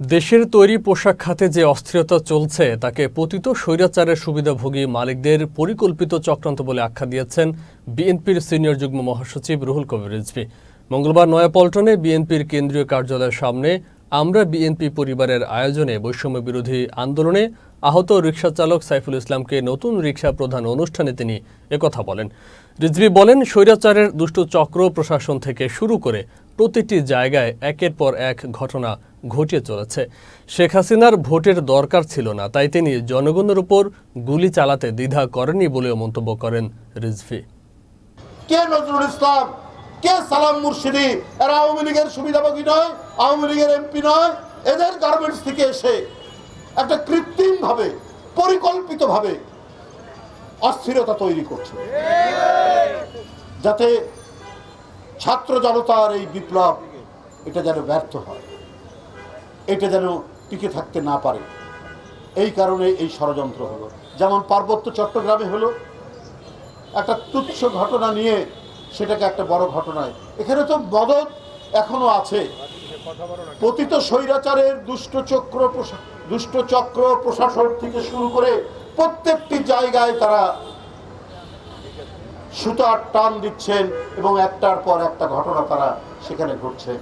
দেশের তৈরি পোশাক খাতে যে অস্থিরতা চলছে, তাকে পতিত স্বৈরাচারের সুবিধাভোগী মালিকদের পরিকল্পিত চক্রান্ত বলে আখ্যা দিয়েছেন বিএনপির সিনিয়র যুগ্ম মহাসচিব রুহুল কবির রিজভী। মঙ্গলবার নয়াপল্টনে বিএনপির কেন্দ্রীয় কার্যালয়ের সামনে আমরা বিএনপি পরিবারের আয়োজনে বৈষম্য বিরোধী আন্দোলনে আহত রিকশা চালক সাইফুল ইসলামকে নতুন রিকশা প্রধান অনুষ্ঠানে তিনি একথা বলেন। রিজভী বলেন, স্বৈরাচারের দুষ্ট চক্র প্রশাসন থেকে শুরু করে প্রতিটি জায়গায় একের পর এক ঘটনা ঘটিয়ে চলেছে। শেখ হাসিনার ভোটের দরকার ছিল না, তাই তিনি জনগণের উপর গুলি চালাতে দ্বিধা করেননি বলেও মন্তব্য করেন রিজভী। কে নজরুল ইসলাম? কে সালাম মুর্শিদি? এরা আওয়ামী লীগের সুবিধাভোগী নয়, আওয়ামী লীগের এমপি নয়, এদের গার্মেন্টস থেকে এসে একটা কৃত্রিম ভাবে পরিকল্পিত ভাবে অস্থিরতা তৈরি করছে। যাতে ছাত্র জনতার এই বিপ্লব, এটা যেন ব্যর্থ হয়, এটা যেন টিকে থাকতে না পারে। এই কারণে এই ষড়যন্ত্র হলো। যেমন পার্বত্য চট্টগ্রামে হলো, একটা তুচ্ছ ঘটনা নিয়ে সেটাকে একটা বড় ঘটনায়। এখানে তো মদত এখনও আছে। পতিত স্বৈরাচারের দুষ্ট চক্র প্রশা- দুষ্ট চক্র প্রশাসন থেকে শুরু করে প্রত্যেকটি জায়গায় তারা সুতার টান দিচ্ছেন এবং একটার পর একটা ঘটনা তারা সেখানে ঘটছে।